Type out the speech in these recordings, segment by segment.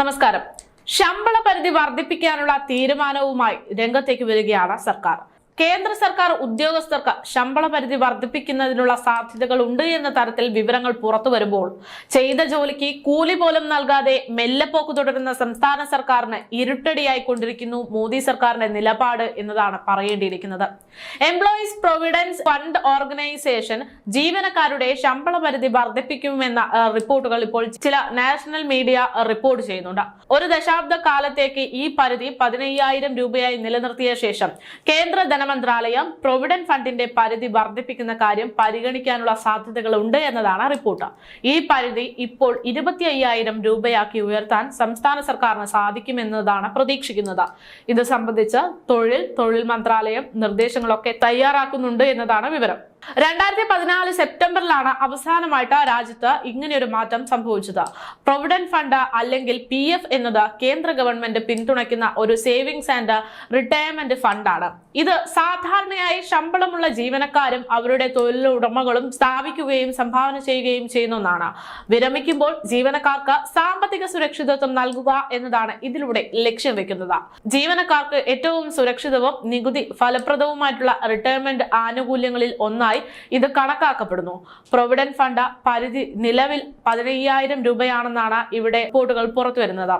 നമസ്കാരം. ശമ്പള പരിധി വർദ്ധിപ്പിക്കാനുള്ള തീരുമാനവുമായി രംഗത്തേക്ക് വരികയാണ് സർക്കാർ. കേന്ദ്ര സർക്കാർ ഉദ്യോഗസ്ഥർക്ക് ശമ്പള പരിധി വർദ്ധിപ്പിക്കുന്നതിനുള്ള സാധ്യതകൾ ഉണ്ട് എന്ന തരത്തിൽ വിവരങ്ങൾ പുറത്തു വരുമ്പോൾ ചെയ്ത ജോലിക്ക് കൂലി പോലും നൽകാതെ മെല്ലെപ്പോക്ക് തുടരുന്ന സംസ്ഥാന സർക്കാരിന് ഇരുട്ടടിയായിക്കൊണ്ടിരിക്കുന്നു മോദി സർക്കാരിന്റെ നിലപാട് എന്നതാണ് പറയേണ്ടിയിരിക്കുന്നത്. എംപ്ലോയീസ് പ്രൊവിഡൻസ് ഫണ്ട് ഓർഗനൈസേഷൻ ജീവനക്കാരുടെ ശമ്പള പരിധി വർദ്ധിപ്പിക്കുമെന്ന റിപ്പോർട്ടുകൾ ഇപ്പോൾ ചില നാഷണൽ മീഡിയ റിപ്പോർട്ട് ചെയ്യുന്നുണ്ട്. ഒരു ദശാബ്ദ കാലത്തേക്ക് ഈ പരിധി പതിനയ്യായിരം രൂപയായി നിലനിർത്തിയ ശേഷം കേന്ദ്ര ധനമന്ത്രാലയം പ്രൊവിഡന്റ് ഫണ്ടിന്റെ പരിധി വർദ്ധിപ്പിക്കുന്ന കാര്യം പരിഗണിക്കാനുള്ള സാധ്യതകൾ ഉണ്ട് എന്നതാണ് റിപ്പോർട്ട്. ഈ പരിധി ഇപ്പോൾ ഇരുപത്തി അയ്യായിരം രൂപയാക്കി ഉയർത്താൻ സംസ്ഥാന സർക്കാരിന് സാധിക്കുമെന്നതാണ് പ്രതീക്ഷിക്കുന്നത്. ഇത് സംബന്ധിച്ച് തൊഴിൽ തൊഴിൽ മന്ത്രാലയം നിർദ്ദേശങ്ങളൊക്കെ തയ്യാറാക്കുന്നുണ്ട് എന്നതാണ് വിവരം. രണ്ടായിരത്തി പതിനാല് സെപ്റ്റംബറിലാണ് അവസാനമായിട്ട് രാജ്യത്ത് ഇങ്ങനെയൊരു മാറ്റം സംഭവിച്ചത്. പ്രൊവിഡന്റ് ഫണ്ട് അല്ലെങ്കിൽ പി എഫ് എന്നത് കേന്ദ്ര ഗവൺമെന്റ് പിന്തുണയ്ക്കുന്ന ഒരു സേവിങ്സ് ആൻഡ് റിട്ടയർമെന്റ് ഫണ്ടാണ്. ഇത് സാധാരണയായി ശമ്പളമുള്ള ജീവനക്കാരും അവരുടെ തൊഴിലുടമകളും സ്ഥാപിക്കുകയും സംഭാവന ചെയ്യുകയും ചെയ്യുന്ന ഒന്നാണ്. വിരമിക്കുമ്പോൾ ജീവനക്കാർക്ക് സാമ്പത്തിക സുരക്ഷിതത്വം നൽകുക എന്നതാണ് ഇതിലൂടെ ലക്ഷ്യം വെക്കുന്നത്. ജീവനക്കാർക്ക് ഏറ്റവും സുരക്ഷിതവും നികുതി ഫലപ്രദവുമായിട്ടുള്ള റിട്ടയർമെന്റ് ആനുകൂല്യങ്ങളിൽ ഒന്നായി ഇത് കണക്കാക്കപ്പെടുന്നു. പ്രൊവിഡന്റ് ഫണ്ട് പരിധി നിലവിൽ പതിനയ്യായിരം രൂപയാണെന്നാണ് ഇവിടെ റിപ്പോർട്ടുകൾ പുറത്തു വരുന്നത്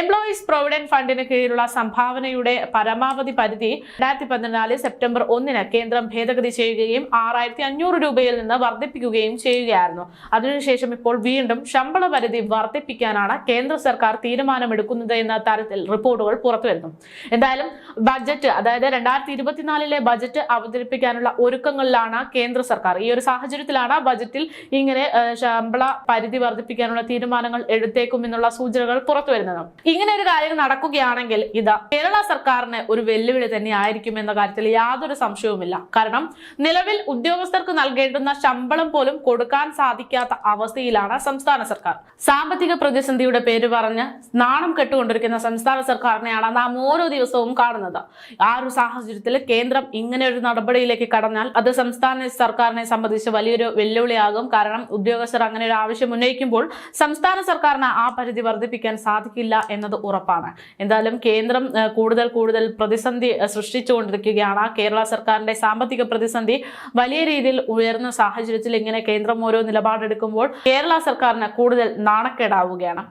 എംപ്ലോയീസ് പ്രൊവിഡന്റ് ഫണ്ടിന് കീഴിലുള്ള സംഭാവനയുടെ പരമാവധി പരിധി രണ്ടായിരത്തി പതിനാല് സെപ്റ്റംബർ ഒന്നിന് കേന്ദ്രം ഭേദഗതി ചെയ്യുകയും ആറായിരത്തി അഞ്ഞൂറ് രൂപയിൽ നിന്ന് വർദ്ധിപ്പിക്കുകയും ചെയ്യുകയായിരുന്നു. അതിനുശേഷം ഇപ്പോൾ വീണ്ടും ശമ്പള പരിധി വർദ്ധിപ്പിക്കാനാണ് കേന്ദ്ര സർക്കാർ തീരുമാനമെടുക്കുന്നത് എന്ന തരത്തിൽ റിപ്പോർട്ടുകൾ പുറത്തു വരുന്നു എന്തായാലും ബജറ്റ് അതായത് രണ്ടായിരത്തി ഇരുപത്തിനാലിലെ ബജറ്റ് അവതരിപ്പിക്കാനുള്ള ഒരുക്കങ്ങളിലാണ് കേന്ദ്ര സർക്കാർ. ഈ ഒരു സാഹചര്യത്തിലാണ് ബജറ്റിൽ ഇങ്ങനെ ശമ്പള പരിധി വർദ്ധിപ്പിക്കാനുള്ള തീരുമാനങ്ങൾ എടുത്തേക്കും എന്നുള്ള സൂചനകൾ പുറത്തു വരുന്നത്. ഇങ്ങനെ ഒരു കാര്യം നടക്കുകയാണെങ്കിൽ ഇത് കേരള സർക്കാരിന് ഒരു വെല്ലുവിളി തന്നെ ആയിരിക്കും എന്ന കാര്യത്തിൽ യാതൊരു സംശയവുമില്ല. കാരണം നിലവിൽ ഉദ്യോഗസ്ഥർക്ക് നൽകേണ്ടുന്ന ശമ്പളം പോലും കൊടുക്കാൻ സാധിക്കാത്ത അവസ്ഥയിലാണ് സംസ്ഥാന സർക്കാർ. സാമ്പത്തിക പ്രതിസന്ധിയുടെ പേര് പറഞ്ഞ് നാണം കെട്ടുകൊണ്ടിരിക്കുന്ന സംസ്ഥാന സർക്കാരിനെയാണ് നാം ഓരോ ദിവസവും കാണുന്നത്. ആ ഒരു സാഹചര്യത്തിൽ കേന്ദ്രം ഇങ്ങനെ ഒരു നടപടിയിലേക്ക് കടന്നാൽ അത് സംസ്ഥാന സർക്കാരിനെ സംബന്ധിച്ച് വലിയൊരു വെല്ലുവിളിയാകും. കാരണം ഉദ്യോഗസ്ഥർ അങ്ങനെ ഒരു ആവശ്യം ഉന്നയിക്കുമ്പോൾ സംസ്ഥാന സർക്കാരിന് ആ പരിധി വർദ്ധിപ്പിക്കാൻ സാധിക്കില്ല എന്നത് ഉറപ്പാണ്. എന്തായാലും കേന്ദ്രം കൂടുതൽ കൂടുതൽ പ്രതിസന്ധി സൃഷ്ടിച്ചുകൊണ്ടിരിക്കുകയാണ്. കേരള സർക്കാരിന്റെ സാമ്പത്തിക പ്രതിസന്ധി വലിയ രീതിയിൽ ഉയർന്ന സാഹചര്യത്തിൽ ഇങ്ങനെ കേന്ദ്രം ഓരോ നിലപാടെടുക്കുമ്പോൾ കേരള സർക്കാരിന് കൂടുതൽ നാണക്കേടാവുകയാണ്.